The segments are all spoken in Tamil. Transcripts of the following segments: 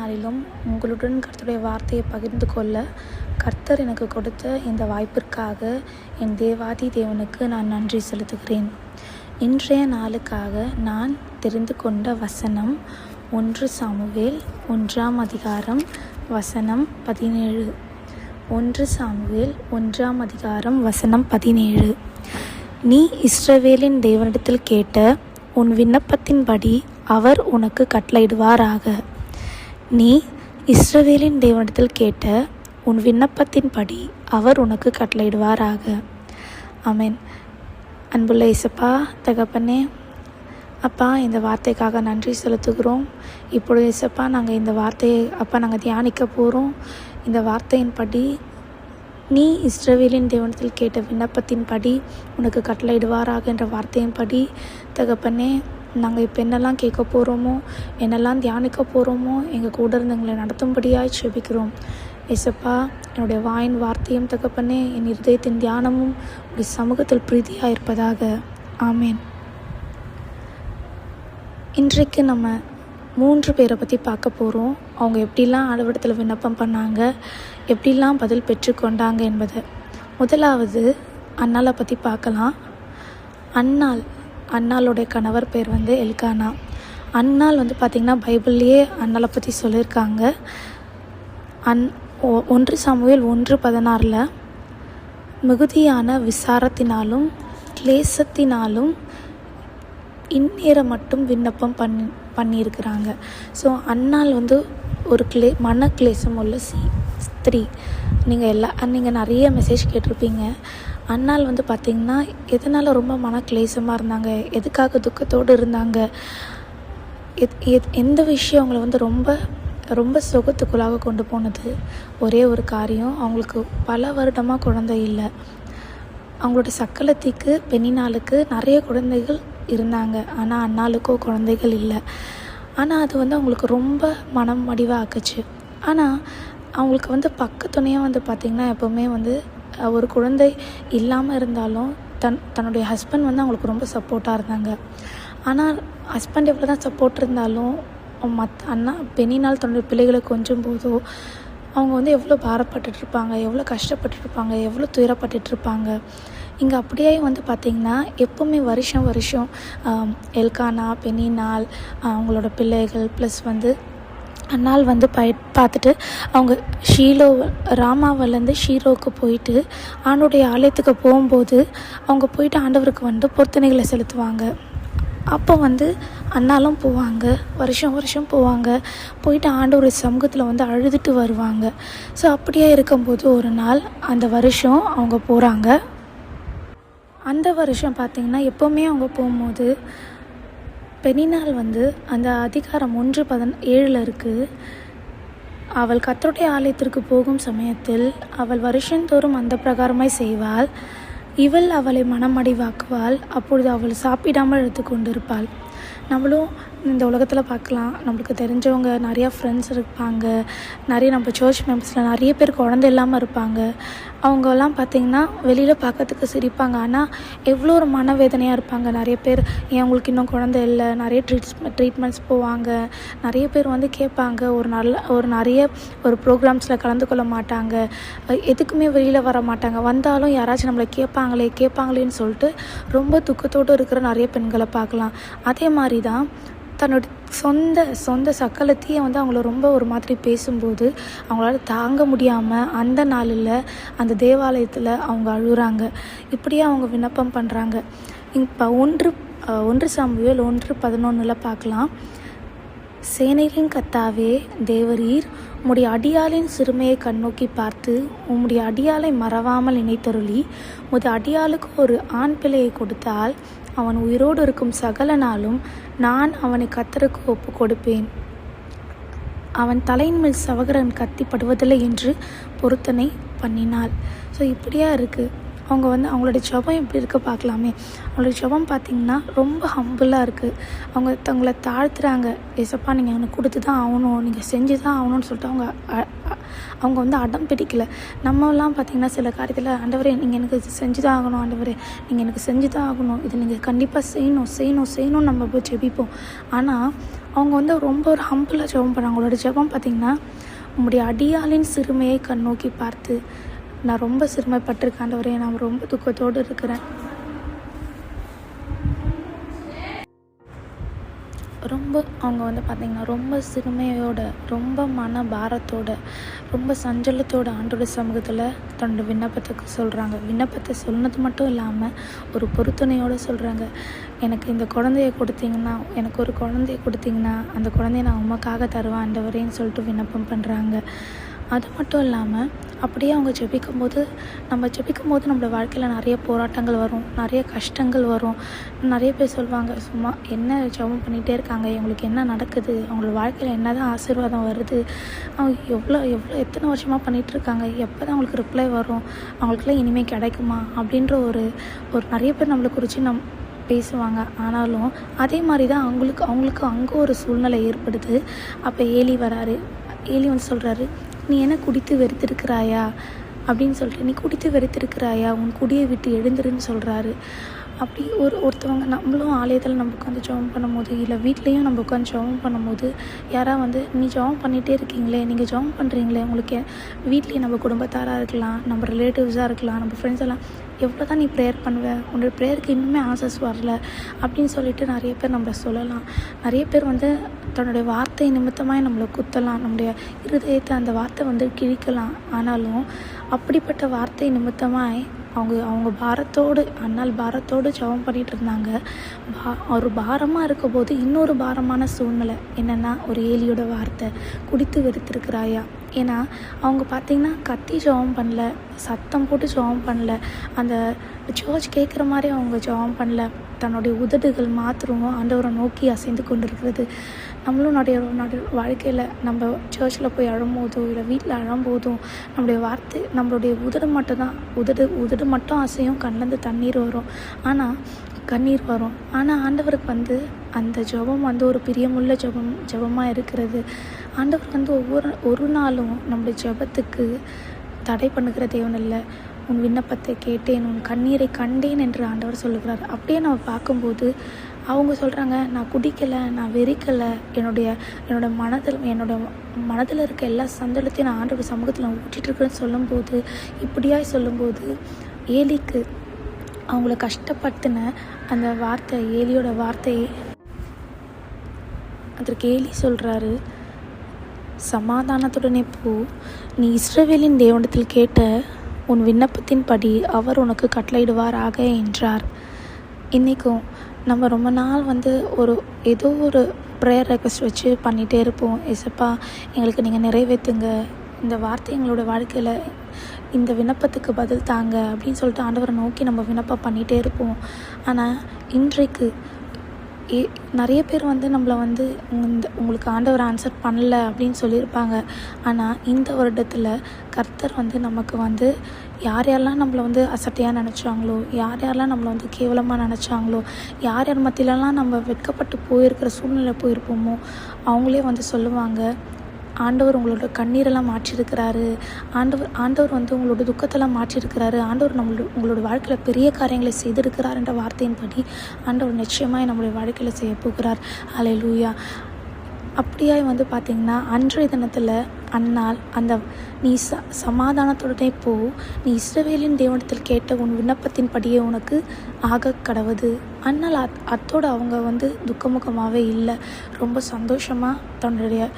நாளிலும் உங்களுடன் கர்த்தருடைய வார்த்தையை பகிர்ந்து கொள்ள கர்த்தர் எனக்கு கொடுத்த இந்த வாய்ப்பிற்காக என் தேவாதி தேவனுக்கு நான் நன்றி செலுத்துகிறேன். இன்றைய நாளுக்காக நான் தெரிந்து கொண்ட வசனம் ஒன்று சாமுவேல் ஒன்றாம் அதிகாரம் வசனம் பதினேழு. ஒன்று சாமுவேல் ஒன்றாம் அதிகாரம் வசனம் பதினேழு. நீ இஸ்ரவேலின் தேவனிடத்தில் கேட்ட உன் விண்ணப்பத்தின்படி அவர் உனக்கு கட்டளையிடுவாராக. நீ இஸ்ரவேலின் தேவனிடத்தில் கேட்ட உன் விண்ணப்பத்தின்படி அவர் உனக்கு கட்டளையிடுவாராக. அமேன் அன்புள்ள இசப்பா தகப்பனே அப்பா இந்த வார்த்தைக்காக நன்றி செலுத்துகிறோம். இப்பொழுது இசப்பா நாங்கள் இந்த வார்த்தையை அப்பா நாங்கள் தியானிக்க போகிறோம் இந்த வார்த்தையின்படி நீ இஸ்ரவேலின் தேவனத்தில் கேட்ட விண்ணப்பத்தின்படி உனக்கு கட்டளையிடுவாராக என்ற வார்த்தையின்படி தகப்பனே நாங்கள் இப்போ என்னெல்லாம் கேட்க போகிறோமோ என்னெல்லாம் தியானிக்க போகிறோமோ எங்கள் கூட இருந்தவங்களை நடத்தும்படியாக நடத்தும்படியாய் செபிக்கிறோம். எசப்பா என்னுடைய வாயின் வார்த்தையும் தகப்பனே என் இருதயத்தின் தியானமும் உடைய சமூகத்தில் பிரீதியாக இருப்பதாக ஆமேன். இன்றைக்கு நம்ம மூன்று பேரை பற்றி பார்க்க போகிறோம் அவங்க எப்படிலாம் ஆண்டவரிடத்தில் விண்ணப்பம் பண்ணாங்க எப்படிலாம் பதில் பெற்றுக்கொண்டாங்க என்பதை. முதலாவது அண்ணாலை பற்றி பார்க்கலாம். அண்ணால் அன்னாளுடைய கணவர் பேர் வந்து எல்கானா. அன்னாள் வந்து பார்த்திங்கன்னா பைபிள்லேயே அன்னாளை பற்றி சொல்லியிருக்காங்க. அன் ஒ- ஒன்று சமூகல் ஒன்று பதினாறில் மிகுதியான விசாரத்தினாலும் கிளேசத்தினாலும் இந்நேரம் மட்டும் விண்ணப்பம் பண்ணி பண்ணியிருக்கிறாங்க. ஸோ அன்னால் வந்து ஒரு கிளே மன கிளேசம் உள்ள ஸ்திரீ. நீங்கள் எல்லா நீங்கள் நிறைய மெசேஜ் கேட்டிருப்பீங்க. அன்னாள் வந்து பார்த்திங்கன்னா எதனால் ரொம்ப மன கிளேசமாக இருந்தாங்க? எதுக்காக துக்கத்தோடு இருந்தாங்க? எத் எத் எந்த விஷயம் அவங்கள வந்து ரொம்ப ரொம்ப சுகத்துக்குள்ளாக கொண்டு போனது? ஒரே ஒரு காரியம். அவங்களுக்கு பல வருடமாக குழந்தை இல்லை. அவங்களோட சக்கலத்திக்கு பெண்ணினாளுக்கு நிறைய குழந்தைகள் இருந்தாங்க. ஆனால் அண்ணாளுக்கோ குழந்தைகள் இல்லை. ஆனால் அது வந்து அவங்களுக்கு ரொம்ப மனம் மடிவாக ஆக்குச்சு ஆனால் அவங்களுக்கு வந்து பக்கத்துணையாக வந்து பார்த்திங்கன்னா எப்போவுமே வந்து ஒரு குழந்தை இல்லாமல் இருந்தாலும் தன் தன்னுடைய ஹஸ்பண்ட் வந்து அவங்களுக்கு ரொம்ப சப்போர்ட்டாக இருந்தாங்க. ஆனால் ஹஸ்பண்ட் எவ்வளோ தான் சப்போர்ட் இருந்தாலும் மத் அண்ணா பெண்ணினால் தன்னுடைய பிள்ளைகளை கொஞ்சம் போதோ அவங்க வந்து எவ்வளோ பாரப்பட்டுட்டு இருப்பாங்க எவ்வளோ கஷ்டப்பட்டுருப்பாங்க எவ்வளோ துயரப்பட்டுருப்பாங்க இங்கே அப்படியே வந்து பார்த்திங்கன்னா எப்போவுமே வருஷம் வருஷம் எல்கானா பெனினால் அவங்களோட பிள்ளைகள் ப்ளஸ் வந்து அன்னால் வந்து பய பார்த்துட்டு அவங்க ஷீலோ ராமாவிலேருந்து ஷீரோவுக்கு போயிட்டு ஆண்டுடைய ஆலயத்துக்கு போகும்போது அவங்க போயிட்டு ஆண்டவருக்கு வந்து பொருத்தனைகளை செலுத்துவாங்க. அப்போ வந்து அண்ணாலும் போவாங்க வருஷம் வருஷம் போவாங்க. போயிட்டு ஆண்டவர் சமூகத்தில் வந்து அழுதுட்டு வருவாங்க. ஸோ அப்படியே இருக்கும்போது ஒரு நாள் அந்த வருஷம் அவங்க போகிறாங்க அந்த வருஷம் பார்த்திங்கன்னா எப்போவுமே அவங்க போகும்போது பெனினால் வந்து அந்த அதிகாரம் ஒன்று பதன் ஏழில் இருக்குது அவள் கத்தருடைய ஆலயத்திற்கு போகும் சமயத்தில் அவள் வருஷந்தோறும் அந்த பிரகாரமாய் செய்வாள். இவள் அவளை மனமடிவாக்குவாள். அப்பொழுது அவள் சாப்பிடாமல் எடுத்து கொண்டிருப்பாள் நம்மளும் இந்த உலகத்தில் பார்க்கலாம் நம்மளுக்கு தெரிஞ்சவங்க நிறையா ஃப்ரெண்ட்ஸ் இருப்பாங்க. நிறைய நம்ம சர்ச் மெம்பர்ஸில் நிறைய பேர் குழந்தை இல்லாமல் இருப்பாங்க. அவங்கெல்லாம் பார்த்திங்கன்னா வெளியில் பார்க்கறதுக்கு சிரிப்பாங்க. ஆனால் எவ்வளோ ஒரு மனவேதனையாக இருப்பாங்க. நிறைய பேர் ஏன் உங்களுக்கு இன்னும் குழந்தை இல்லை? நிறைய ட்ரீட்ஸ் ட்ரீட்மெண்ட்ஸ் போவாங்க. நிறைய பேர் வந்து கேட்பாங்க. ஒரு நல்ல ஒரு நிறைய ஒரு ப்ரோக்ராம்ஸில் கலந்து கொள்ள மாட்டாங்க. எதுக்குமே வெளியில் வர மாட்டாங்க. வந்தாலும் யாராச்சும் நம்மளை கேட்பாங்களே கேட்பாங்களேன்னு சொல்லிட்டு ரொம்ப துக்கத்தோடு இருக்கிற நிறைய பெண்களை பார்க்கலாம் அதே மாதிரி தான் தன்னோட சொந்த சொந்த சக்கலத்தையே வந்து அவங்கள ரொம்ப ஒரு மாதிரி பேசும்போது அவங்களால தாங்க முடியாமல் அந்த நாளில் அந்த தேவாலயத்தில் அவங்க அழுகுறாங்க. இப்படியே அவங்க விண்ணப்பம் பண்ணுறாங்க இப்போ ஒன்று ஒன்று சாமுவேல் ஒன்று பதினொன்றில் பார்க்கலாம் சேனையின் கத்தாவே தேவரீர் உம்முடைய அடியாளின் சிறுமையை கண்ணோக்கி பார்த்து உம்முடைய அடியாலை மறவாமல் நினைத்தருளி. உமது அடியாளுக்கு ஒரு ஆண் பிள்ளையை கொடுத்தால் அவன் உயிரோடு இருக்கும் சகல நாளும் நான் அவனை கத்தருக்கு ஒப்பு கொடுப்பேன் அவன் தலையின் மேல் சவகரன் கத்திப்படுவதில்லை என்று பொருத்தனை பண்ணினாள். ஸோ இப்படியா இருக்குது அவங்க வந்து அவங்களோட ஜபம் எப்படி இருக்க பார்க்கலாமே. அவங்களோட ஜெபம் பார்த்திங்கன்னா ரொம்ப ஹம்பிளாக இருக்குது அவங்க தங்களை தாழ்த்துறாங்க. ஏசப்பா நீங்கள் எனக்கு கொடுத்து தான் ஆகணும். நீங்கள் செஞ்சு தான் ஆகணும்னு சொல்லிட்டு அவங்க அவங்க வந்து அடம் பிடிக்கல. நம்மலாம் பார்த்திங்கன்னா சில காரியத்தில் ஆண்டவரே நீங்கள் எனக்கு இது செஞ்சு தான் ஆகணும் ஆண்டவரே. நீங்கள் எனக்கு செஞ்சு தான் ஆகணும். இது நீங்கள் கண்டிப்பாக செய்யணும் செய்யணும் செய்யணும் நம்ம போய் ஜெபிப்போம். ஆனால் அவங்க வந்து ரொம்ப ஒரு ஹம்பிளாக ஜெபம் பண்ணாங்க. அவங்களோட ஜெபம் பார்த்திங்கன்னா உங்களுடைய அடியாளின் சிறுமையை கண்ணோக்கி பார்த்து நான் ரொம்ப சிறுமைப்பட்டிருக்கேன் ஆண்டவரே. நான் ரொம்ப துக்கத்தோடு இருக்கிறேன். ரொம்ப அவங்க வந்து பார்த்திங்கன்னா ரொம்ப சிறுமையோட ரொம்ப மன பாரத்தோட ரொம்ப சஞ்சலத்தோட ஆண்டோட சமூகத்தில் தன்னோட விண்ணப்பத்துக்கு சொல்கிறாங்க விண்ணப்பத்தை சொன்னது மட்டும் இல்லாமல் ஒரு பொறுத்துணையோடு சொல்கிறாங்க எனக்கு இந்த குழந்தைய கொடுத்தீங்கன்னா எனக்கு ஒரு குழந்தைய கொடுத்தீங்கன்னா அந்த குழந்தைய நான் உமக்காக தருவேன் ஆண்டவரேன்னு சொல்லிட்டு விண்ணப்பம் பண்ணுறாங்க அது மட்டும் இல்லாமல் அப்படியே அவங்க ஜெபிக்கும் போது நம்ம ஜெபிக்கும் போது நம்மளோட வாழ்க்கையில் நிறைய போராட்டங்கள் வரும் நிறைய கஷ்டங்கள் வரும். நிறைய பேர் சொல்லுவாங்க சும்மா என்ன ஜெபம் பண்ணிகிட்டே இருக்காங்க? இவங்களுக்கு என்ன நடக்குது? அவங்களோட வாழ்க்கையில் என்ன தான் ஆசீர்வாதம் வருது? அவங்க எவ்வளோ எவ்வளோ எத்தனை வருஷமாக பண்ணிகிட்ருக்காங்க எப்போ தான் அவங்களுக்கு ரிப்ளை வரும்? அவங்களுக்குலாம் இனிமேல் கிடைக்குமா? அப்படின்ற ஒரு ஒரு நிறைய பேர் நம்மளை குறித்து நம் பேசுவாங்க. ஆனாலும் அதே மாதிரி தான் அவங்களுக்கு அவங்களுக்கு அங்கே ஒரு சூழ்நிலை ஏற்படுது. அப்போ ஏலி வராரு. ஏலி வந்து சொல்கிறாரு நீ என்ன குடித்து வெறுத்திருக்கிறாயா? அப்படின்னு சொல்லிட்டு நீ குடித்து வெறுத்திருக்கிறாயா? உன் குடியை விட்டு எழுந்துருன்னு சொல்கிறாரு அப்படி ஒரு ஒருத்தவங்க நம்மளும் ஆலயத்தில் நம்ம உட்காந்து ஜெபம் பண்ணும்போது இல்லை வீட்லேயும் நம்ம உட்காந்து ஜெபம் பண்ணும்போது யாராவது வந்து நீ ஜெபம் பண்ணிகிட்டே இருக்கீங்களே நீங்கள் ஜெபம் பண்ணுறீங்களே உங்களுக்கு வீட்லேயே நம்ம குடும்பத்தாராக இருக்கலாம் நம்ம ரிலேட்டிவ்ஸாக இருக்கலாம் நம்ம ஃப்ரெண்ட்ஸ் எல்லாம் எவ்வளோ தான் நீ ப்ரேயர் பண்ணுவ? உன்னோட ப்ரேயருக்கு இன்னுமே ஆசஸ் வரல. அப்படின்னு சொல்லிட்டு நிறைய பேர் நம்மளை சொல்லலாம். நிறைய பேர் வந்து தன்னுடைய வார்த்தை நிமித்தமாக நம்மளை குத்தலாம். நம்முடைய இருதயத்தை அந்த வார்த்தை வந்து கிழிக்கலாம். ஆனாலும் அப்படிப்பட்ட வார்த்தை நிமித்தமாக அவங்க அவங்க பாரத்தோடு அண்ணால் பாரத்தோடு ஜெபம் பண்ணிகிட்டு இருந்தாங்க பா ஒரு பாரமாக இருக்க போது இன்னொரு பாரமான சூழ்நிலை என்னென்னா ஒரு ஏலியோட வார்த்தை குடித்து வெறுத்திருக்கிறாயா? ஏன்னா அவங்க பார்த்திங்கன்னா கத்தி ஜெபம் பண்ணல சத்தம் போட்டு ஜெபம் பண்ணல அந்த சர்ச் கேட்குற மாதிரி அவங்க ஜெபம் பண்ணல தன்னுடைய உதடுகள் மாத்திரம் ஆண்டவரை நோக்கி அசைந்து கொண்டு இருக்கிறது நம்மளும் நிறைய நடு வாழ்க்கையில் நம்ம சர்ச்சில் போய் அழும்போதோ இல்லை வீட்டில் அழும்போதும் நம்மளுடைய வார்த்தை நம்மளுடைய உதடு மட்டும்தான் உதடு உதடு மட்டும் அசையும் கண்ணிலேருந்து தண்ணீர் வரும். ஆனால் கண்ணீர் வரும். ஆனால் ஆண்டவருக்கு வந்து அந்த ஜெபம் வந்து ஒரு பிரியமுள்ள ஜெபம் ஜெபமாக இருக்கிறது. ஆண்டவர் வந்து ஒவ்வொரு ஒரு நாளும் நம்முடைய ஜெபத்துக்கு தடை பண்ணுகிற தேவன் இல்லை. உன் விண்ணப்பத்தை கேட்டேன் உன் கண்ணீரை கண்டேன் என்று ஆண்டவர் சொல்லுகிறார். அப்படியே நம்ம பார்க்கும்போது அவங்க சொல்கிறாங்க நான் குடிக்கலை நான் வெறிக்கலை. என்னுடைய என்னோட மனதில் என்னோட மனதில் இருக்க எல்லா சந்தலத்தையும் நான் ஆண்டவர் சமூகத்தில் நான் ஊற்றிட்டு சொல்லும்போது இப்படியாய் சொல்லும்போது ஏலிக்கு அவங்கள கஷ்டப்படுத்தின அந்த வார்த்தை ஏலியோட வார்த்தையை அதற்கு ஏலி சொல்கிறாரு சமாதானத்துடனே போ. நீ இஸ்ரவேலின் தேவனத்தில் கேட்ட உன் விண்ணப்பத்தின்படி அவர் உனக்கு கட்டளையிடுவாராக என்றார். இன்றைக்கும் நம்ம ரொம்ப நாள் வந்து ஒரு ஏதோ ஒரு ப்ரேயர் ரெக்வஸ்ட் வச்சு பண்ணிகிட்டே இருப்போம். எசப்பா எங்களுக்கு நீங்கள் நிறைவேற்றுங்க இந்த வார்த்தை எங்களோட வாழ்க்கையில் இந்த விண்ணப்பத்துக்கு பதில் தாங்க அப்படின்னு சொல்லிட்டு ஆண்டவரை நோக்கி நம்ம விண்ணப்பம் பண்ணிகிட்டே இருப்போம். ஆனால் இன்றைக்கு நிறைய பேர் வந்து நம்மளை வந்து இந்த உங்களுக்கு ஆண்டவர் ஆன்சர் பண்ணல அப்படின்னு சொல்லியிருப்பாங்க. ஆனால் இந்த வருடத்தில் கர்த்தர் வந்து நமக்கு வந்து யார் யாரெல்லாம் நம்மளை வந்து அசட்டையாக நினச்சாங்களோ யார் யாரெல்லாம் நம்மளை வந்து கேவலமாக நினச்சாங்களோ யார் யார் மத்தியிலலாம் நம்ம வெட்கப்பட்டு போயிருக்கிற சூழ்நிலை போயிருப்போமோ அவங்களே வந்து சொல்லுவாங்க ஆண்டவர் உங்களோட கண்ணீரெல்லாம் மாற்றிருக்கிறாரு ஆண்டவர் ஆண்டவர் வந்து உங்களோட துக்கத்தெல்லாம் மாற்றிருக்கிறாரு ஆண்டவர் நம்மளோட உங்களோட வாழ்க்கையில் பெரிய காரியங்களை செய்திருக்கிறார் என்ற வார்த்தையின்படி ஆண்டவர் நிச்சயமாக நம்மளுடைய வாழ்க்கையில் செய்ய போகிறார் அலை லூயா அப்படியாய் வந்து பார்த்திங்கன்னா அன்றைய தினத்தில் அன்னால் அந்த நீ ச சமாதானத்துடனே போ நீ இஸ்ரவேலின் தேவனத்தில் கேட்ட உன் விண்ணப்பத்தின்படியே உனக்கு ஆக கடவுது. அன்னால் அத் அத்தோடு அவங்க வந்து துக்கமுகமாகவே இல்லை. ரொம்ப சந்தோஷமாக தன்னுடைய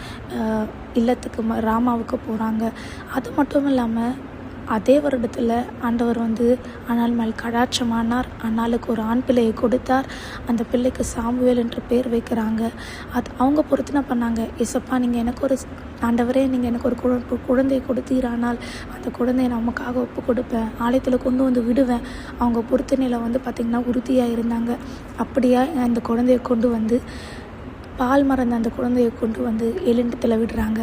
இல்லத்துக்கு ம- ராமாவுக்கு போகிறாங்க அது மட்டும் இல்லாமல் அதே வருடத்தில் ஆண்டவர் வந்து அண்ணாள் மேல் கடாட்சமானார் அண்ணாளுக்கு ஒரு ஆண் பிள்ளையை கொடுத்தார். அந்த பிள்ளைக்கு சாமுவேல் என்று பேர் வைக்கிறாங்க. அது அவங்க பொறுத்துனா பண்ணாங்க? இசப்பா நீங்கள் எனக்கு ஒரு ஆண்டவரே நீங்கள் எனக்கு ஒரு குழ குழந்தையை கொடுத்தீரானால் அந்த குழந்தையை நமக்காக ஒப்பு கொடுப்பேன் ஆலயத்தில் கொண்டு வந்து விடுவேன். அவங்க பொறுத்தனையில் வந்து பார்த்திங்கன்னா உறுதியாக இருந்தாங்க. அப்படியா அந்த குழந்தையை கொண்டு வந்து பால் மறந்த அந்த குழந்தையை கொண்டு வந்து எலுண்டத்தில் விடுறாங்க.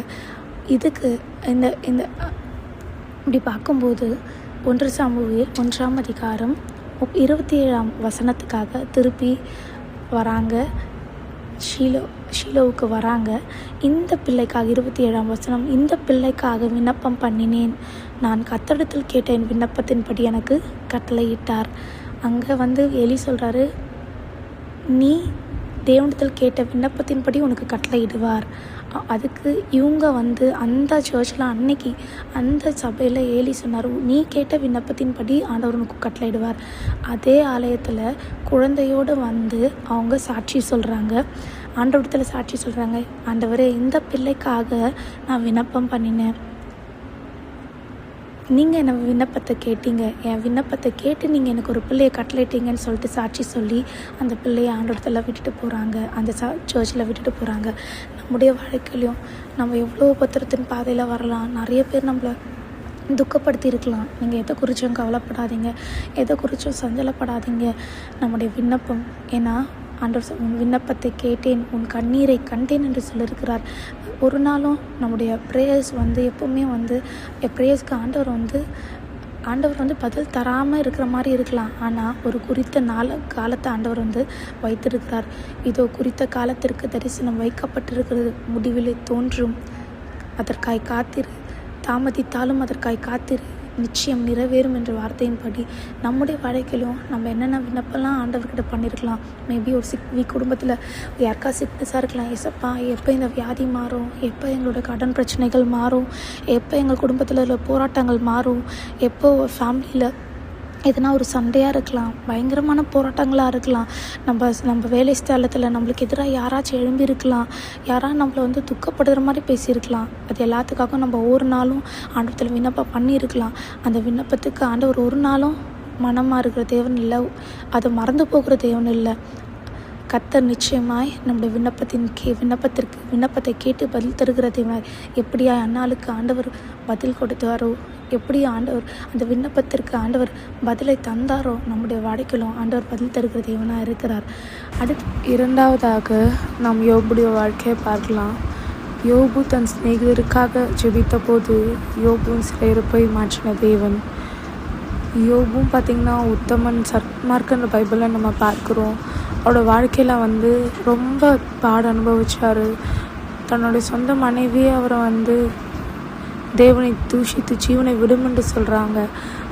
இதுக்கு இந்த இந்த இப்படி பார்க்கும்போது ஒன்று சாமுவேல் ஒன்றாம் அதிகாரம் இருபத்தி ஏழாம் வசனத்துக்காக திருப்பி வராங்க. ஷீலோ ஷீலோவுக்கு வராங்க. இந்த பிள்ளைக்காக இருபத்தி ஏழாம் வசனம் இந்த பிள்ளைக்காக விண்ணப்பம் பண்ணினேன். நான் கத்தடத்தில் கேட்ட என் விண்ணப்பத்தின்படி எனக்கு கட்டளையிட்டார் அங்கே வந்து எலி சொல்கிறாரு நீ தேவனத்தில் கேட்ட விண்ணப்பத்தின்படி உனக்கு கட்டளையிடுவார் அதுக்கு இவங்க வந்து அந்த சர்ச்சில் அன்னைக்கு அந்த சபையில் ஏலி சொன்னார் நீ கேட்ட விண்ணப்பத்தின்படி ஆண்டவர் உனக்கு கட்டளையிடுவார். அதே ஆலயத்தில் குழந்தையோடு வந்து அவங்க சாட்சி சொல்கிறாங்க ஆண்டவரத்தில் சாட்சி சொல்கிறாங்க ஆண்டவரே இந்த பிள்ளைக்காக நான் விண்ணப்பம் பண்ணினேன். நீங்கள் என்ன விண்ணப்பத்தை கேட்டீங்க? என் விண்ணப்பத்தை கேட்டு நீங்கள் எனக்கு ஒரு பிள்ளையை கட்டளைட்டீங்கன்னு சொல்லிட்டு சாட்சி சொல்லி அந்த பிள்ளையை ஆண்டோடத்தில் விட்டுட்டு போகிறாங்க அந்த ச சர்ச்சில் விட்டுட்டு போகிறாங்க நம்முடைய வாழ்க்கையிலையும் நம்ம எவ்வளோ பத்திரத்தின் பாதையில் வரலாம். நிறைய பேர் நம்மளை துக்கப்படுத்தி இருக்கலாம். நீங்கள் எதை குறித்தும் கவலைப்படாதீங்க. எதை குறித்தும் சஞ்சலப்படாதீங்க. நம்முடைய விண்ணப்பம் ஏன்னா ஆண்டவர் உன் விண்ணப்பத்தை கேட்டேன் உன் கண்ணீரை கண்டேன் என்று சொல்லியிருக்கிறார். ஒரு நாளும் நம்முடைய ப்ரேயர்ஸ் வந்து எப்போவுமே வந்து என் ப்ரேயர்ஸ்க்கு ஆண்டவர் வந்து ஆண்டவர் வந்து பதில் தராமல் இருக்கிற மாதிரி இருக்கலாம். ஆனால் ஒரு குறித்த நாள காலத்தை ஆண்டவர் வந்து வைத்திருக்கிறார். இதோ குறித்த காலத்திற்கு தரிசனம் வைக்கப்பட்டிருக்கிறது. முடிவிலே தோன்றும். அதற்காய் காத்திரு. தாமதித்தாலும் அதற்காய் காத்திரு. நிச்சயம் நிறைவேறும் என்ற வார்த்தையின்படி நம்முடைய வாழ்க்கையிலும் நம்ம என்னென்ன விண்ணப்பம்லாம் ஆண்டவர்கிட்ட பண்ணியிருக்கலாம். மேபி ஒரு சிக் வீக் குடும்பத்தில் யாருக்கா சிக்னஸாக இருக்கலாம். எசப்பா எப்போ இந்த வியாதி மாறும்? எப்போ எங்களோட கடன் பிரச்சனைகள் மாறும்? எப்போ எங்கள் குடும்பத்தில் உள்ள போராட்டங்கள் மாறும்? எப்போ ஃபேமிலியில் எதுனா ஒரு சண்டையாக இருக்கலாம் பயங்கரமான போராட்டங்களாக இருக்கலாம் நம்ம நம்ம வேலை ஸ்தலத்தில் நம்மளுக்கு எதிராக யாராச்சும் எழும்பியிருக்கலாம் யாராக யாராவது நம்மளை வந்து துக்கப்படுற மாதிரி பேசியிருக்கலாம். அது எல்லாத்துக்காகவும் நம்ம ஒவ்வொரு நாளும் ஆண்டவத்தில் விண்ணப்பம் பண்ணியிருக்கலாம். அந்த விண்ணப்பத்துக்கு ஆண்டவர் ஒரு நாளும் மனமாக இருக்கிற தேவன் இல்லை அதை மறந்து போகிற தேவன் இல்லை. கத்தர் நிச்சயமாய் நம்முடைய விண்ணப்பத்தின் கே விண்ணப்பத்திற்கு விண்ணப்பத்தை கேட்டு பதில் தருகிற எப்படியா அன்னாளுக்கு ஆண்டவர் பதில் கொடுத்தாரோ எப்படி ஆண்டவர் அந்த விண்ணப்பத்திற்கு ஆண்டவர் பதிலை தந்தாரோ நம்முடைய வாழ்க்கையிலும் ஆண்டவர் பதில் தருகிற தேவனாக இருக்கிறார். அடுத்து இரண்டாவதாக நாம் யோபுடைய வாழ்க்கையை பார்க்கலாம். யோபு தன் சிநேகிதருக்காக ஜெபித்த போது யோபுவின் போய் மாற்றின தேவன். யோபும் பார்த்திங்கன்னா உத்தமன் சத்மார்க்கன்ற பைபிளில் நம்ம பார்க்குறோம். அவரோட வாழ்க்கையில் வந்து ரொம்ப பாடு அனுபவிச்சார். தன்னுடைய சொந்த மனைவியே அவரை வந்து தேவனை தூஷித்து ஜீவனை விடும் என்று சொல்கிறாங்க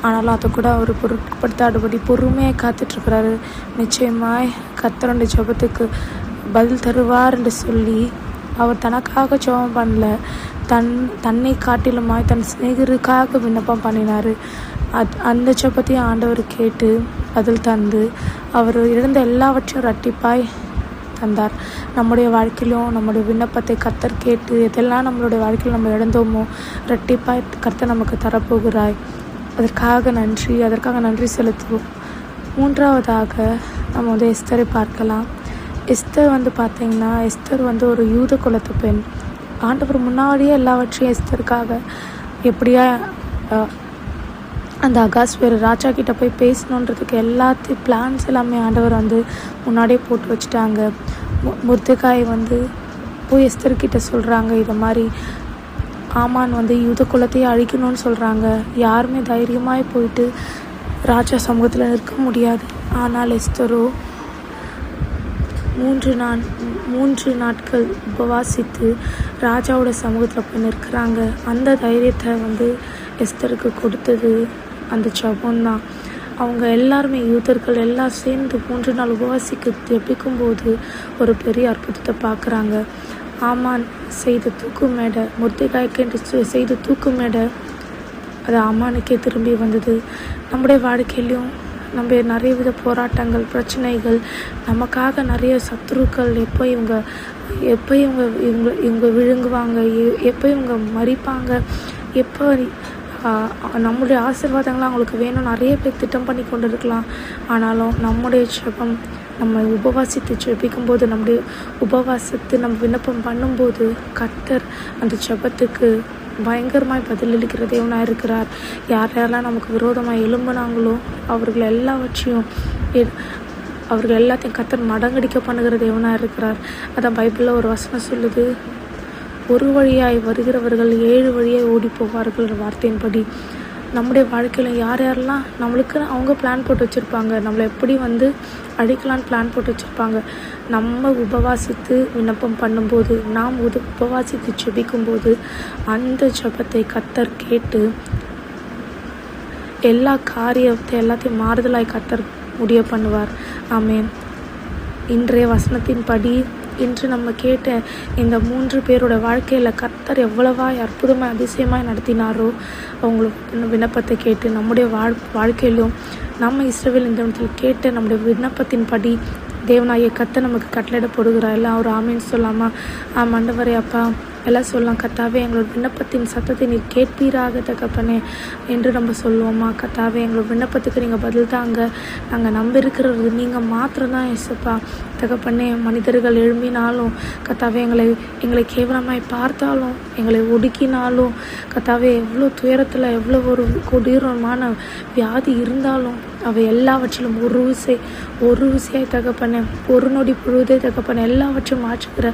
ஆனாலும் அதை கூட அவர் பொருட்படுத்தாதபடி பொறுமையாக காத்துட்ருக்கிறாரு. நிச்சயமாய் கர்த்தருடைய ஜெபத்துக்கு பதில் தருவார் என்று சொல்லி அவர் தனக்காக ஜெபம் பண்ணல. தன் தன்னை காட்டிலுமாய் தன் சிநேகருக்காக விண்ணப்பம் பண்ணினார். அத் அந்த ஜெபத்தையும் ஆண்டவர் கேட்டு பதில் தந்து அவர் இருந்த எல்லாவற்றையும் ரட்டிப்பாய் தந்தார். நம்முடைய வாழ்க்கையிலும் நம்முடைய விண்ணப்பத்தை கர்த்தர் கேட்டு எதெல்லாம் நம்மளுடைய வாழ்க்கையில் நம்ம இழந்தோமோ ரெட்டிப்பாய் கர்த்தர் நமக்கு தரப்போகிறாய். அதற்காக நன்றி அதற்காக நன்றி செலுத்துவோம். மூன்றாவதாக நம்ம வந்து எஸ்தரை பார்க்கலாம். எஸ்தர் வந்து பார்த்திங்கன்னா எஸ்தர் வந்து ஒரு யூத குலத்து பெண். ஆண்டவர் முன்னாடியே எல்லாவற்றையும் எஸ்தருக்காக எப்படியா அந்த அகாஸ்வேர் ராஜா கிட்ட போய் பேசணுன்றதுக்கு எல்லாத்தையும் பிளான்ஸ் எல்லாமே ஆண்டவர் வந்து முன்னாடியே போட்டு வச்சுட்டாங்க. மு- வந்து போய் எஸ்தர்கிட்ட சொல்கிறாங்க இதை மாதிரி ஆமான் வந்து யூத குலத்தையே அழிக்கணும்னு சொல்கிறாங்க யாருமே தைரியமாக போயிட்டு ராஜா சமூகத்தில் நிற்க முடியாது. ஆனால் எஸ்தரோ மூன்று நான் மூன்று நாட்கள் உபவாசித்து ராஜாவோட சமூகத்தில் போய் நிற்கிறாங்க. அந்த தைரியத்தை வந்து எஸ்தருக்கு கொடுத்தது அந்த ஜபம்தான் அவங்க எல்லாருமே யூதர்கள் எல்லாம் சேர்ந்து மூன்று நாள் உபவாசிக்க ஜெபிக்கும்போது ஒரு பெரிய அற்புதத்தை பார்க்குறாங்க. ஆமான் செய்த தூக்கு மேடை முர்த்திகாய்க்கு என்று செய்த தூக்கு மேடை அது அம்மானுக்கே திரும்பி வந்தது. நம்முடைய வாழ்க்கையிலையும் நம்ம நிறைய வித போராட்டங்கள் பிரச்சனைகள் நமக்காக நிறைய சத்துருக்கள் எப்போ இவங்க எப்போ இவங்க இவங்க இவங்க விழுங்குவாங்க எ- எப்போ இவங்க மறிப்பாங்க எப்போ நம்முடைய ஆசீர்வாதங்கள்லாம் அவங்களுக்கு வேணும். நிறைய பேர் திட்டம் பண்ணி கொண்டு இருக்கலாம் ஆனாலும் நம்முடைய ஜெபம் நம்ம உபவாசித்து ஜெபிக்கும்போது நம்முடைய உபவாசத்து நம்ம விண்ணப்பம் பண்ணும்போது கத்தர் அந்த ஜெபத்துக்கு பயங்கரமாய் பதிலளிக்கிற தேவனாக இருக்கிறார். யார் யாரெல்லாம் நமக்கு விரோதமாக எழும்புனாங்களோ அவர்கள் எல்லாவற்றையும் அவர்கள் எல்லாத்தையும் கத்தர் மடங்கடிக்க பண்ணுகிற தேவனாக இருக்கிறார். அதான் பைபிளில் ஒரு வசனம் சொல்லுது. ஒரு வழியாய் வருகிறவர்கள் ஏழு வழியாய் ஓடி போவார்கள் வார்த்தையின்படி நம்முடைய வாழ்க்கையில் யார் யாரெல்லாம் நம்மளுக்கு அவங்க பிளான் போட்டு வச்சுருப்பாங்க. நம்மளை எப்படி வந்து அழிக்கலான்னு பிளான் போட்டு வச்சுருப்பாங்க. நம்ம உபவாசித்து விண்ணப்பம் பண்ணும்போது நாம் உது உபவாசித்து ஜெபிக்கும்போது அந்த ஜெபத்தை கத்தர் கேட்டு எல்லா காரியத்தை எல்லாத்தையும் மாறுதலாய் கத்தர் முடிய பண்ணுவார். ஆமென். இன்றைய வசனத்தின்படி இன்று நம்ம கேட்ட இந்த மூன்று பேரோட வாழ்க்கையில் கர்த்தர் எவ்வளவாய் அற்புதமாய் அதிசயமாய் நடத்தினாரோ அவங்களுக்கு விண்ணப்பத்தை கேட்டு நம்முடைய வாழ் வாழ்க்கையிலும் நம்ம இஸ்ரவேல் இந்த இடத்தில் கேட்ட நம்முடைய விண்ணப்பத்தின்படி தேவனாகிய கத்தை நமக்கு கட்டளிட போடுகிறாய் எல்லாம் ஒரு ஆமின்னு சொல்லாமா? ஆ அப்பா. எல்லாம் சொல்லலாம் கத்தாவே எங்களோட விண்ணப்பத்தின் சத்தத்தை நீர் கேட்பீராக தகப்பனே என்று நம்ம சொல்லுவோமா? கத்தாவே எங்களோட விண்ணப்பத்துக்கு நீங்கள் பதில் தாங்க நாங்கள் நம்பியிருக்கிறது நீங்கள் மாத்திரம்தான் இசப்பா தகப்பனே மனிதர்கள் எழும்பினாலும் கத்தாவே எங்களை எங்களை கேவலமாய் பார்த்தாலும் எங்களை ஒடுக்கினாலும் கத்தாவே எவ்வளோ துயரத்தில் எவ்வளோ ஒரு கொடூரமான வியாதி இருந்தாலும் அவை எல்லாவற்றிலும் ஒரு விசை ஒரு விசையாய் தகப்பனே ஒரு நொடி பொழுதே தகப்பன எல்லாவற்றையும் மாற்றுகிற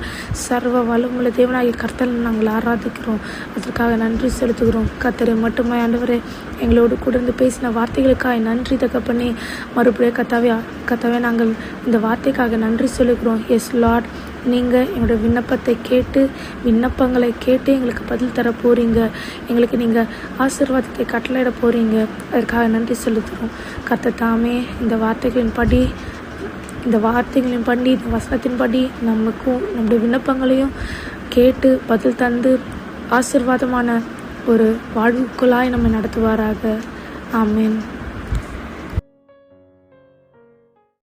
சர்வ வளமுள்ள தேவனாகிய கர்த்தல் நாங்கள் ஆராதிக்கிறோம். அதற்காக நன்றி செலுத்துகிறோம். கத்தரை மட்டுமே ஆண்டவரே எங்களோடு கூட இருந்து பேசின வார்த்தைகளுக்காக நன்றி தகப்பனே. மறுபடியும் கத்தாவே கத்தாவே நாங்கள் இந்த வார்த்தைக்காக நன்றி சொல்லுகிறோம். எஸ் லார்ட் நீங்கள் எங்களோட விண்ணப்பத்தை கேட்டு விண்ணப்பங்களை கேட்டு எங்களுக்கு பதில் தர போகிறீங்க எங்களுக்கு நீங்கள் ஆசீர்வாதத்தை கட்டளையிட போகிறீங்க அதற்காக நன்றி செலுத்துகிறோம். கத்த தாமே இந்த வார்த்தைகளின் படி இந்த வார்த்தைகளின் படி இந்த வசனத்தின்படி நமக்கும் நம்முடைய விண்ணப்பங்களையும் கேட்டு பதில் தந்து ஆசீர்வாதமான ஒரு வாழ்வுக்குள்ளாய் நம்ம நடத்துவாராக. ஆமீன்.